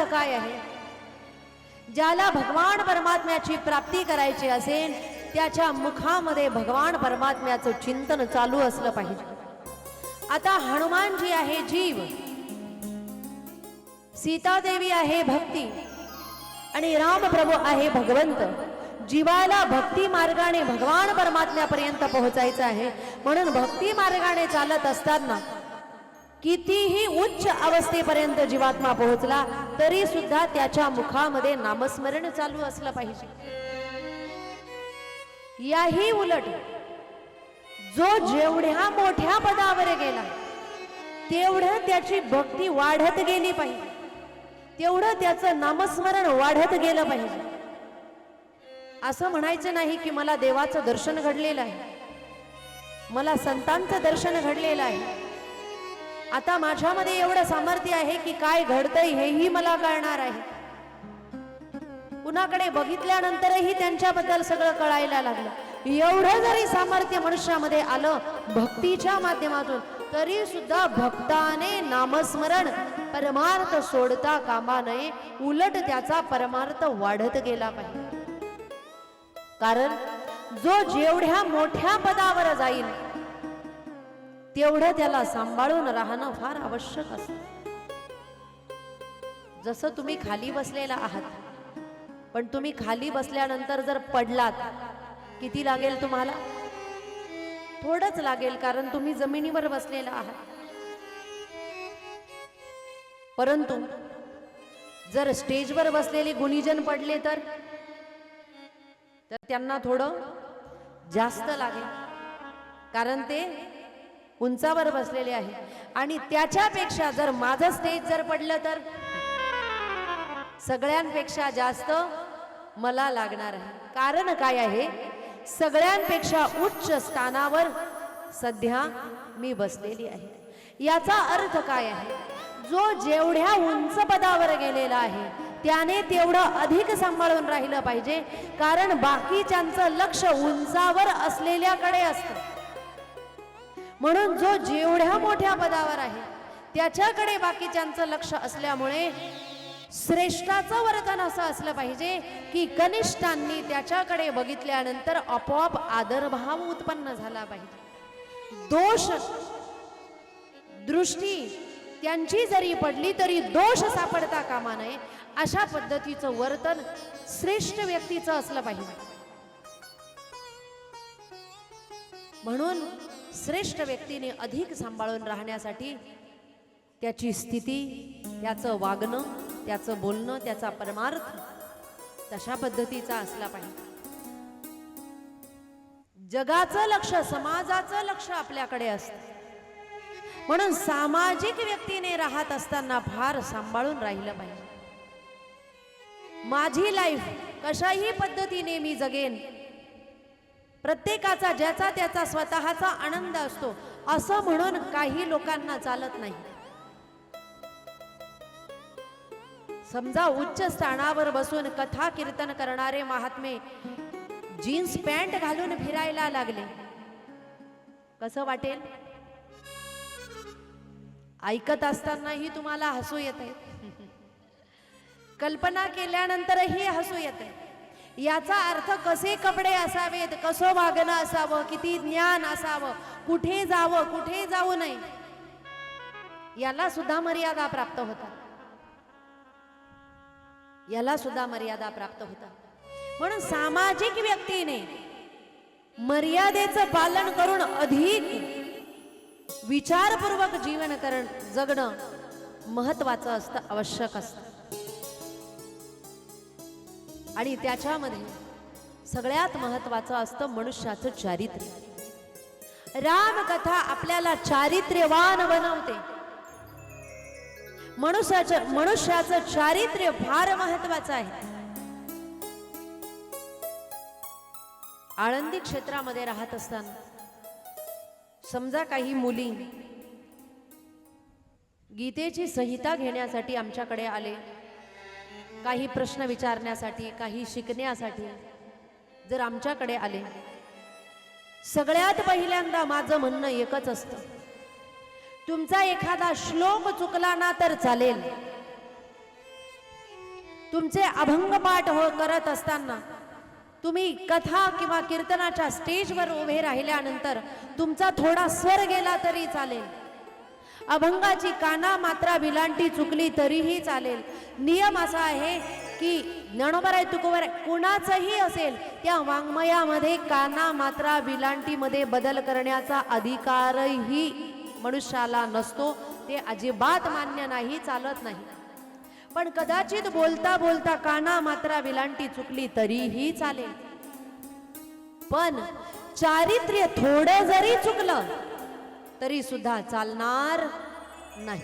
अर्थ काय आहे? ज्याला भगवान परमात्म्याची प्राप्ती करायची असेल त्याच्या मुखामध्ये भगवान परमात्म्याचं चिंतन चालू असलं पाहिजे. आता हनुमानजी आहे जीव. सीतादेवी आहे भक्ती. आणि रामप्रभू आहे भगवंत. जीवाला भक्ती मार्गाने भगवान परमात्म्यापर्यंत पोहोचायचं आहे. म्हणून भक्ती मार्गाने चालत असताना कितीही उच्च अवस्थेपर्यंत जीवात्मा पोहोचला तरी सुद्धा त्याच्या मुखामध्ये नामस्मरण चालू असलं पाहिजे. याही उलट जो जेवढ्या मोठ्या पदावर गेला तेवढं त्याची भक्ती वाढत गेली पाहिजे. तेवढं त्याचं नामस्मरण वाढत गेलं पाहिजे. असं म्हणायचं नाही की मला देवाचं दर्शन घडलेलं आहे. मला संतांचं दर्शन घडलेलं आहे. आता माझ्यामध्ये एवढं सामर्थ्य आहे की काय घडतंय हेही मला कळणार आहे. कुणाकडे बघितल्यानंतरही त्यांच्याबद्दल सगळं कळायला लागलं. एवढं जरी सामर्थ्य मनुष्यामध्ये आलं भक्तीच्या माध्यमातून तरी सुद्धा भक्ताने नामस्मरण परमार्थ सोडता कामा नये उलट त्याचा परमार्थ वाढत गेला पाहिजे. कारण जो जेवढ्या मोठ्या पदावर जाईल तेवढं त्याला सांभाळून राहणं फार आवश्यक असतं. जसं तुम्ही खाली बसलेला आहात पण तुम्ही खाली बसल्यानंतर जर पडलात किती लागेल तुम्हाला? थोडंच लागेल कारण तुम्ही जमिनीवर बसलेला आहात. परंतु जर स्टेजवर बसलेले गुणीजन पडले तर तर त्यांना थोडं जास्त लागेल. कारण ते उंचावर बसलेले आहे. आणि त्याच्यापेक्षा जर माझं स्टेज जर पडलं तर? सगळ्यांपेक्षा जास्त मला लागणार आहे. कारण काय आहे? सगळ्यांपेक्षा उच्च स्थानावर सध्या मी बसलेली आहे. याचा अर्थ काय आहे? जो जेवढ्या उंच पदावर गेलेला आहे त्याने तेवढं अधिक सांभाळून राहिलं पाहिजे. कारण बाकीच्यांचं लक्ष उंचावर असलेल्याकडे असतं. म्हणून जो जेवढ्या मोठ्या पदावर आहे त्याच्याकडे बाकीच्यांचं लक्ष असल्यामुळे श्रेष्ठाचं वर्तन असं असलं पाहिजे की कनिष्ठांनी त्याच्याकडे बघितल्यानंतर आपोआप आदरभाव उत्पन्न झाला पाहिजे. दोष दृष्टी त्यांची जरी पडली तरी दोष सापडता कामा नये अशा पद्धतीचं वर्तन श्रेष्ठ व्यक्तीचं असलं पाहिजे. म्हणून श्रेष्ठ व्यक्तीने अधिक सांभाळून राहण्यासाठी त्याची स्थिती त्याचं वागणं त्याचं बोलणं त्याचा परमार्थ तशा पद्धतीचा असला पाहिजे. जगाचं लक्ष समाजाचं लक्ष आपल्याकडे असतं. म्हणून सामाजिक व्यक्तीने राहत असताना फार सांभाळून राहिलं पाहिजे. माझी लाईफ कशाही पद्धतीने मी जगेन प्रत्येकाचा ज्याचा त्याचा स्वतःचा आनंद असतो. असं म्हणून काही लोकांना चालत नाही. समजा उच्च स्थानावर बसून कथा कीर्तन करणारे महात्मे जीन्स पॅन्ट घालून फिरायला लागले. कसं वाटेल? ऐकत असतानाही तुम्हाला हसू येत आहे कल्पना केल्यानंतरही हसू येते याचा अर्थ कसे कपडे असावेत कसं वागणं असावं किती ज्ञान असावं कुठे जावं कुठे जाऊ नये याला सुद्धा मर्यादा प्राप्त होतात. याला सुद्धा मर्यादा प्राप्त होतात. म्हणून सामाजिक व्यक्तीने मर्यादेचं पालन करून अधिक विचारपूर्वक जीवन करण जगणं महत्वाचं असतं आवश्यक असतं. आणि त्याच्यामध्ये सगळ्यात महत्वाचं असतं मनुष्याचं चारित्र्य. रामकथा आपल्याला चारित्र्यवान बनवते. मनुष्याचं मनुष्याचं चारित्र्य फार महत्वाचं आहे. आळंदी क्षेत्रामध्ये राहत असताना समजा काही मुली गीतेची संहिता घेण्यासाठी आमच्याकडे आले. काही प्रश्न विचारण्यासाठी काही शिकण्यासाठी जर आमच्याकडे आले सगळ्यात पहिल्यांदा माझं म्हणणं एकच असतं. तुमचा एखादा श्लोक चुकला ना तर चालेल. तुमचे अभंगपाठ हो करत असताना तुम्ही कथा किंवा कीर्तनाच्या स्टेजवर उभे राहिल्यानंतर तुमचा थोडा स्वर गेला तरी चालेल. अभंगाची काना मात्रा विलांटी चुकली तरीही चालेल. नियम असा आहे की ज्ञानोबर आहे तुकोबर आहे कुणाचंही असेल त्या वाङ्मयामध्ये काना मात्रा विलांटीमध्ये बदल करण्याचा अधिकारही मनुष्याला नसतो. ते अजिबात मान्य नाही चालत नाही. पण कदाचित बोलता बोलता काना मात्रा विलांटी चुकली तरीही चालेल. पण चारित्र्य थोडं जरी चुकलं तरी सुद्धा चालणार नाही.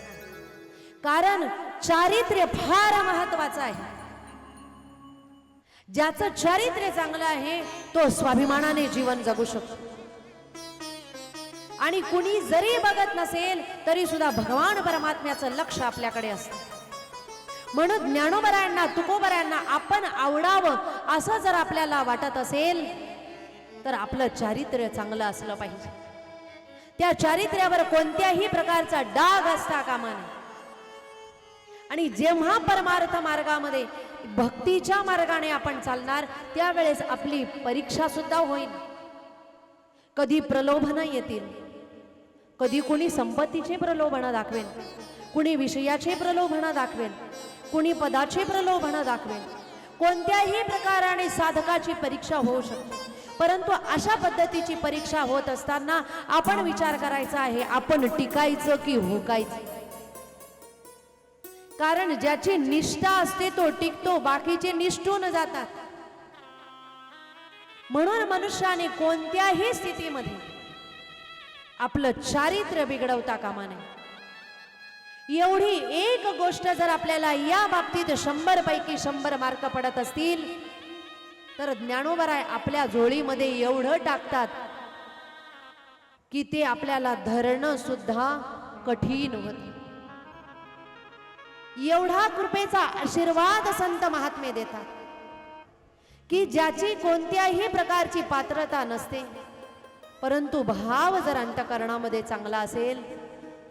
कारण चारित्र्य फार महत्वाचं आहे. ज्याचं चारित्र्य चांगलं आहे तो स्वाभिमानाने जीवन जगू शकतो. आणि कुणी जरी बघत नसेल तरी सुद्धा भगवान परमात्म्याचं लक्ष आपल्याकडे असतं. म्हणून ज्ञानोबरायांना तुकोबरायांना आपण आवडावं असं जर आपल्याला वाटत असेल तर आपलं चारित्र्य चांगलं असलं पाहिजे. त्या चारित्र्यावर कोणत्याही प्रकारचा डाग असता कामा नये. आणि जेव्हा परमार्थ मार्गामध्ये भक्तीच्या मार्गाने आपण चालणार त्यावेळेस आपली परीक्षा सुद्धा होईल. कधी प्रलोभन येतील. कधी कुणी संपत्तीचे प्रलोभन दाखवेल. कुणी विषयाचे प्रलोभन दाखवेल. कुणी पदाचे प्रलोभन दाखवेल. कोणत्याही प्रकाराने साधकाची परीक्षा होऊ शकते. परंतु अशा पद्धतीची परीक्षा होत असताना आपण विचार करायचा आहे आपण टिकायचं की हुकायचं? कारण ज्याची निष्ठा असते तो टिकतो बाकीचे निष्ठून जातात. म्हणून मनुष्याने कोणत्याही स्थितीमध्ये आपलं चारित्र्य बिघडवता कामा नये. एवढी एक गोष्ट जर आपल्याला या बाबतीत शंभर पैकी शंभर मार्क पडत असतील तर ज्ञानोबराय आपल्या झोळीमध्ये एवढं टाकतात की ते आपल्याला धरणं सुद्धा कठीण होत. एवढा कृपेचा आशीर्वाद संत महात्मे देतात की ज्याची कोणत्याही प्रकारची पात्रता नसते परंतु भाव जर अंतकरणामध्ये चांगला असेल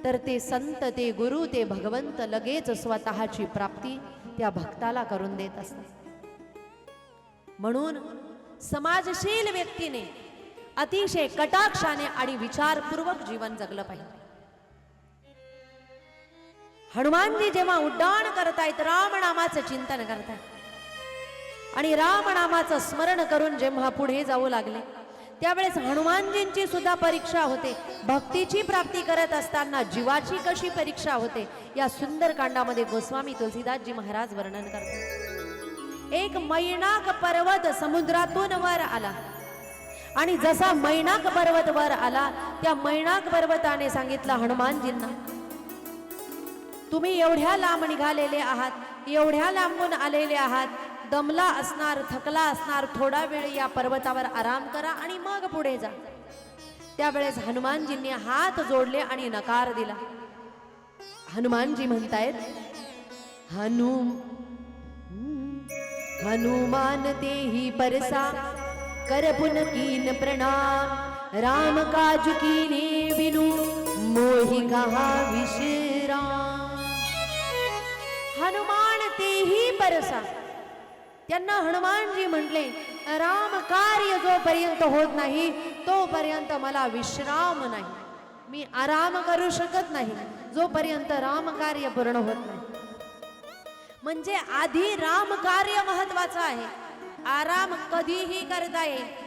तर ते संत ते गुरु ते भगवंत लगेच स्वतःची प्राप्ती त्या भक्ताला करून देत असतात. म्हणून समाजशील व्यक्तीने अतिशय कटाक्षाने आणि विचारपूर्वक जीवन जगलं पाहिजे. हनुमानजी जेव्हा उड्डाण करतायत राम नामाचं चिंतन करतायत. आणि राम नामाचं स्मरण करून जेव्हा पुढे जाऊ लागले त्यावेळेस हनुमानजींची सुद्धा परीक्षा होते. भक्तीची प्राप्ती करत असताना जीवाची कशी परीक्षा होते या सुंदर कांडामध्ये गोस्वामी तुलसीदासजी महाराज वर्णन करतात. एक मैनाक पर्वत समुद्रातून वर आला. आणि जसा मैनाक पर्वत वर आला त्या मैनाक पर्वताने सांगितलं हनुमानजींना तुम्ही एवढ्या लांब निघालेले आहात एवढ्या लांबून आलेले आहात दमला असणार थकला असणार थोडा वेळ या पर्वतावर आराम करा आणि मग पुढे जा. त्यावेळेस हनुमानजींनी हात जोडले आणि नकार दिला. हनुमानजी म्हणतायत हनुम हनुमान तेही परसा करपुन कीन प्रणाम राम काज कीने विनु मोहि कहा विश्राम। हनुमान तेही परसा। त्यांना हनुमानजी म्हटले राम कार्य जोपर्यंत होत नाही तोपर्यंत मला विश्राम नाही. मी आराम करू शकत नाही जोपर्यंत राम कार्य पूर्ण होत नाही. म्हणजे आधी राम कार्य महत्वाचं आहे. आराम कधीही करता येईल.